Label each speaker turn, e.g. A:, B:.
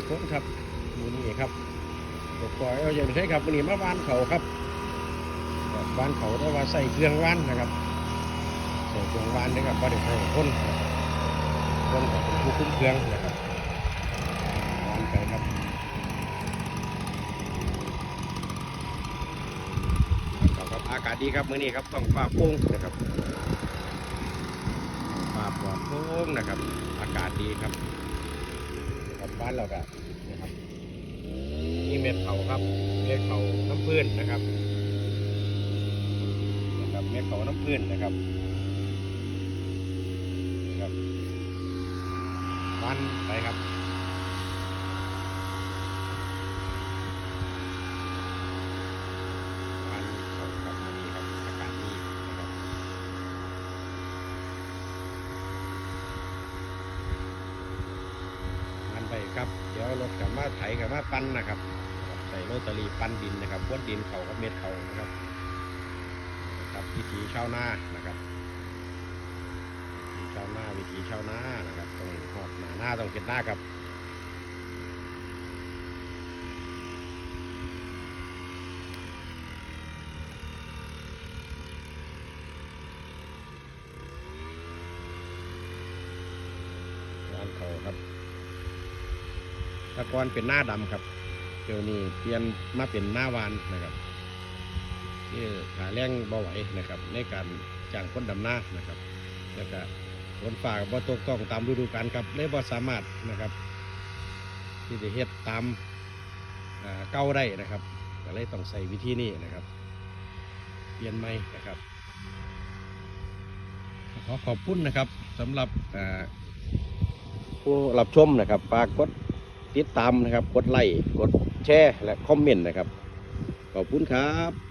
A: ทุกคนครับมือนี้ครับตกปล่อยเอาอย่างใช่ครับมือนี้มาบ้านเขาครับบ้านเขาได้ว่าใส่เครื่องว่านนะครับใส่เครื่องว่านนะครับก็ได้ใส่คนคนกับผู้คุ้มเครื่องนะครับว่านไปครับครับอากาศดีครับมือนี้ครับต้องฟ้าโป่งนะครับฟ้าปลอดโปร่งนะครับ อากาศดีครับ บ้านเราก็นะครับนี่เม็ดเขาครับเม็ดเขาน้ำพื้นนะครับนะครับเม็ดเขาน้ำพื้นนะครับนะครับบ้านไปครับานเขาครับวันนี้ครับอากาศดีนะครับ มันไป ครับ เดี๋ยวรถกับมาไถกับมาปั้นนะครับ ใส่โรตารีปั้นดินนะครับพ้วนดินเขากับเม็ดเขานะครับครับวิถีชาวนานะครับวิถีชาวนาวิถีชาวนานะครับต้องหอดหนาหน้าต้องเก็ดหน้าครับานเขาครับ ตะกอนเป็นหน้าดำครับเดี๋ยวนี้เปลี่ยนมาเป็นหน้าวานนะครับนี่ขาแรงบ่ไหวนะครับ ในการจ้างคนดำหน้านะครับ แล้วก็ฝนฟ้าบ่ตกต้องตามฤดูกาลครับเลยบ่สามารถนะครับ ที่จะเฮ็ดตามเก้าได้นะครับก็เลยต้องใส่วิธีนี้นะครับ เปลี่ยนใหม่นะครับขอขอบคุณนะครับสำหรับผู้รับชมนะครับฝากกด ติดตามนะครับ กดไลค์กดแชร์และคอมเมนต์นะครับ ขอบคุณครับ